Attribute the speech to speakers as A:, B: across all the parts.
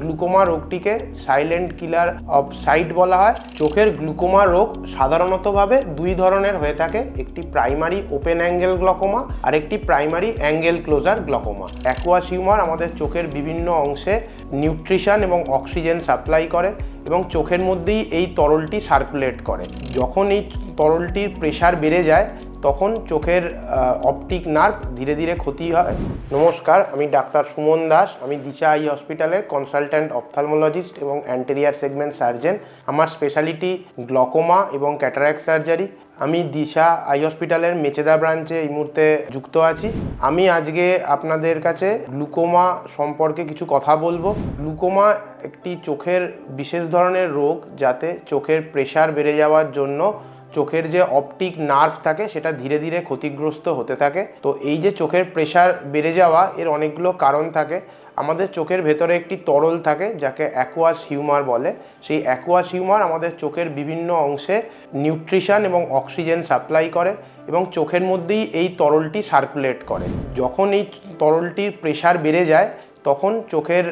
A: Glaucoma রোগটিকে silent killer of sight বলা হয়। চোখের গ্লুকোমা রোগ সাধারণতভাবে দুই ধরনের হয়ে থাকে, একটি প্রাইমারি ওপেন অ্যাঙ্গেল গ্লকোমা আর একটি primary angle closure glaucoma aqueous humour আমাদের চোখের বিভিন্ন অংশে নিউট্রিশন এবং অক্সিজেন সাপ্লাই করে এবং চোখের মধ্যেই এই তরলটি সার্কুলেট করে। যখন এই তরলটির প্রেশার বেড়ে যায় তখন চোখের অপটিক নার্ভ ধীরে ধীরে ক্ষতি হয়। নমস্কার, আমি ডাক্তার সুমন দাস। আমি দিশা আই হসপিটালের কনসালট্যান্ট অপথালমোলজিস্ট এবং অ্যান্টেরিয়ার সেগমেন্ট সার্জেন আমার স্পেশালিটি গ্লকোমা এবং ক্যাটারাক্ট সার্জারি আমি দিশা আই হসপিটালের মেচেদা ব্রাঞ্চে এই মুহূর্তে যুক্ত আছি। আমি আজকে আপনাদের কাছে গ্লুকোমা সম্পর্কে কিছু কথা বলব। গ্লুকোমা একটি চোখের বিশেষ ধরনের রোগ, যাতে চোখের প্রেশার বেড়ে যাওয়ার জন্য চোখের যে অপটিক নার্ভ থাকে, সেটা ধীরে ধীরে ক্ষতিগ্রস্ত হতে থাকে। তো এই যে চোখের প্রেশার বেড়ে যাওয়া, এর অনেকগুলো কারণ থাকে। আমাদের চোখের ভেতরে একটি তরল থাকে, যাকে অ্যাকোয়াস হিউমার বলে। সেই অ্যাকোয়াস হিউমার আমাদের চোখের বিভিন্ন অংশে নিউট্রিশন এবং অক্সিজেন সাপ্লাই করে এবং চোখের মধ্যেই এই তরলটি সার্কুলেট করে। যখন এই তরলটির প্রেশার বেড়ে যায়, তখন চোখের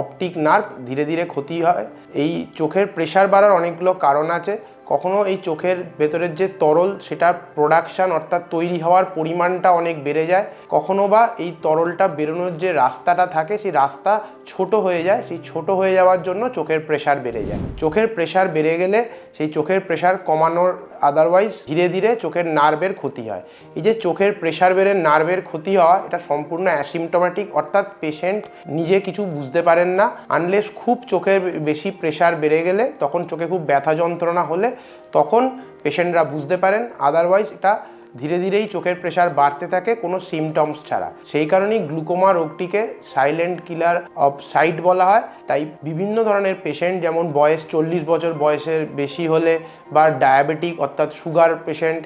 A: অপটিক নার্ভ ধীরে ধীরে ক্ষতি হয়। এই চোখের প্রেশার বাড়ার অনেকগুলো কারণ আছে। কখনো এই চোখের ভেতরের যে তরল সেটার প্রোডাকশান অর্থাৎ তৈরি হওয়ার পরিমাণটা অনেক বেড়ে যায়। কখনো বা এই তরলটা বেরোনোর যে রাস্তাটা থাকে সেই রাস্তা ছোট হয়ে যায়। সেই ছোট হয়ে যাওয়ার জন্য চোখের প্রেশার বেড়ে যায়। চোখের প্রেশার বেড়ে গেলে সেই চোখের প্রেশার কমানোর আদারওয়াইজ ধীরে ধীরে চোখের নার্ভের ক্ষতি হয়। এই যে চোখের প্রেশার বেড়ে নার্ভের ক্ষতি হওয়া, এটা সম্পূর্ণ অ্যাসিমটোম্যাটিক অর্থাৎ পেশেন্ট নিজে কিছু বুঝতে পারেন না। আনলেস খুব চোখের বেশি প্রেশার বেড়ে গেলে, তখন চোখে খুব ব্যথা যন্ত্রণা হলে, তখন পেশেন্টরা বুঝতে পারেন। আদারওয়াইজ এটা ধীরে ধীরেই চোখের প্রেশার বাড়তে থাকে কোনো সিমটমস ছাড়া। সেই কারণেই গ্লুকোমা রোগটিকে সাইলেন্ট কিলার অফ সাইট বলা হয়। তাই বিভিন্ন ধরনের পেশেন্ট যেমন বয়স চল্লিশ বছর বয়সের বেশি হলে বা ডায়াবেটিক অর্থাৎ সুগার পেশেন্ট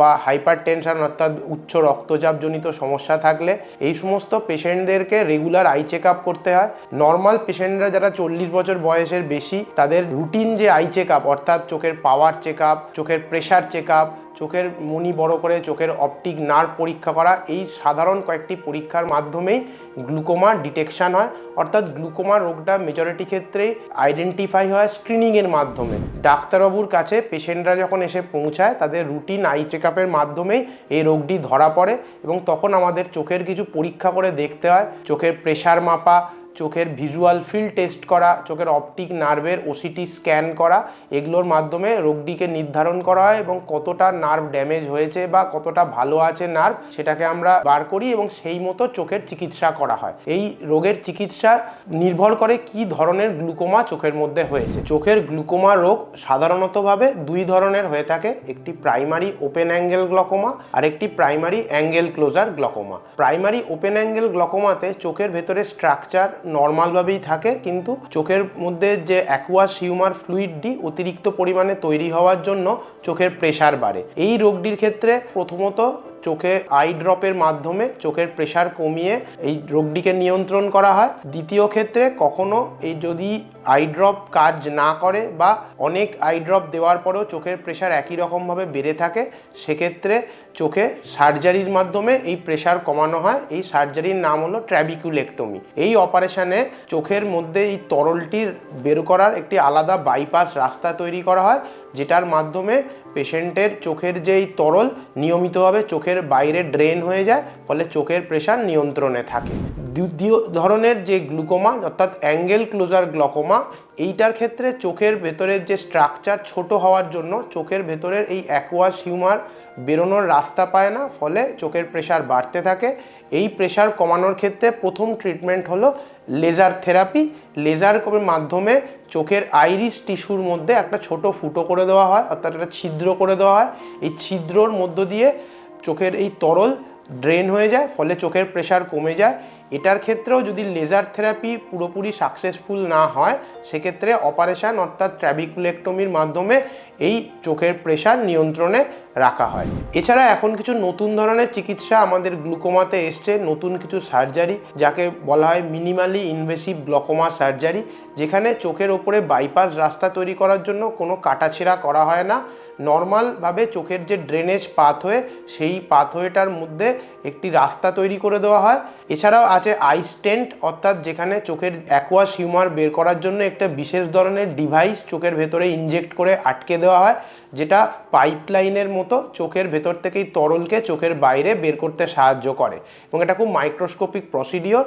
A: বা হাইপার টেনশন অর্থাৎ উচ্চ রক্তচাপজনিত সমস্যা থাকলে এই সমস্ত পেশেন্টদেরকে রেগুলার আই চেক আপ করতে হয়। নর্মাল পেশেন্টরা যারা চল্লিশ বছর বয়সের বেশি, তাদের রুটিন যে আই চেক আপ অর্থাৎ চোখের পাওয়ার চেক আপ চোখের প্রেশার চেক আপ চোখের মনি বড় করে চোখের অপটিক নার্ভ পরীক্ষা করা, এই সাধারণ কয়েকটি পরীক্ষার মাধ্যমেই গ্লুকোমা ডিটেকশন হয়। অর্থাৎ গ্লুকোমা রোগটা মেজরিটি ক্ষেত্রেই আইডেন্টিফাই হয় স্ক্রিনিংয়ের মাধ্যমে। ডাক্তারবাবুর কাছে পেশেন্টরা যখন এসে পৌঁছায়, তাদের রুটিন আই চেক আপের মাধ্যমেই এই রোগটি ধরা পড়ে এবং তখন আমাদের চোখের কিছু পরীক্ষা করে দেখতে হয়। চোখের প্রেশার মাপা চোখের ভিজুয়াল ফিল্ড টেস্ট করা, চোখের অপটিক নার্ভের ওসিটি স্ক্যান করা, এগুলোর মাধ্যমে রোগটিকে নির্ধারণ করা হয় এবং কতটা নার্ভ ড্যামেজ হয়েছে বা কতটা ভালো আছে নার্ভ সেটাকে আমরা বার করি এবং সেই মতো চোখের চিকিৎসা করা হয়। এই রোগের চিকিৎসা নির্ভর করে কি ধরনের গ্লুকোমা চোখের মধ্যে হয়েছে। চোখের গ্লুকোমা রোগ সাধারণতভাবে দুই ধরনের হয়ে থাকে, একটি প্রাইমারি ওপেন অ্যাঙ্গেল গ্লকোমা আর একটি primary angle closure glaucoma primary open angle গ্লকোমাতে চোখের ভেতরে স্ট্রাকচার নর্মালভাবেই থাকে, কিন্তু চোখের মধ্যে যে অ্যাকুয়াস হিউমার ফ্লুইডটি অতিরিক্ত পরিমাণে তৈরি হওয়ার জন্য চোখের প্রেশার বাড়ে। এই রোগটির ক্ষেত্রে প্রথমত চোখে আই ড্রপের মাধ্যমে চোখের প্রেশার কমিয়ে এই রোগটিকে নিয়ন্ত্রণ করা হয়। দ্বিতীয় ক্ষেত্রে কখনো এই যদি আই ড্রপ কাজ না করে বা অনেক আইড্রপ দেওয়ার পরেও চোখের প্রেশার একই রকমভাবে বেড়ে থাকে, সেক্ষেত্রে চোখে সার্জারির মাধ্যমে এই প্রেশার কমানো হয়। এই সার্জারির নাম হলো ট্র্যাবিকুলেক্টমি এই অপারেশানে চোখের মধ্যে এই তরলটির বের করার একটি আলাদা বাইপাস রাস্তা তৈরি করা হয়, যেটার মাধ্যমে পেশেন্টের চোখের যেই তরল, নিয়মিতভাবে চোখের বাইরে ড্রেন হয়ে যায়, ফলে চোখের প্রেশার নিয়ন্ত্রণে থাকে। দ্বিতীয় ধরনের যে গ্লুকোমা অর্থাৎ অ্যাঙ্গেল ক্লোজার গ্লকোমা এইটার ক্ষেত্রে চোখের ভেতরের যে স্ট্রাকচার ছোট হওয়ার জন্য চোখের ভেতরের এই অ্যাকোয়াস হিউমার বেরোনোর রাস্তা পায় না, ফলে চোখের প্রেশার বাড়তে থাকে। এই প্রেশার কমানোর ক্ষেত্রে প্রথম ট্রিটমেন্ট হলো লেজার থেরাপি লেজার মাধ্যমে চোখের আইরিস টিস্যুর মধ্যে একটা ছোট ফুটো করে দেওয়া হয়, অর্থাৎ একটা ছিদ্র করে দেওয়া হয়। এই ছিদ্রর মধ্য দিয়ে চোখের এই তরল ড্রেন হয়ে যায়, ফলে চোখের প্রেশার কমে যায়। এটার ক্ষেত্রেও যদি লেজার থেরাপি পুরোপুরি সাকসেসফুল না হয়, সেক্ষেত্রে অপারেশন অর্থাৎ ট্র্যাবিকুলেক্টমির মাধ্যমে এই চোখের প্রেশার নিয়ন্ত্রণে রাখা হয়। এছাড়া এখন কিছু নতুন ধরনের চিকিৎসা আমাদের গ্লুকোমাতে এসছে, নতুন কিছু সার্জারি যাকে বলা হয় মিনিমালি ইনভেসিভ গ্লকোমা সার্জারি যেখানে চোখের ওপরে বাইপাস রাস্তা তৈরি করার জন্য কোনো কাটাছেঁড়া করা হয় না। নর্মালভাবে চোখের যে ড্রেনেজ পাথওয়ে সেই পাথওয়েটার মধ্যে একটি রাস্তা তৈরি করে দেওয়া হয়। এছাড়াও আছে আই স্টেন্ট অর্থাৎ যেখানে চোখের অ্যাকোয়াস হিউমার বের করার জন্য একটা বিশেষ ধরনের ডিভাইস চোখের ভেতরে ইনজেক্ট করে আটকে দেওয়া হয়, যেটা পাইপলাইনের মতো চোখের ভেতর থেকেই তরলকে চোখের বাইরে বের করতে সাহায্য করে। এবং এটা খুব মাইক্রোস্কোপিক প্রসিডিওর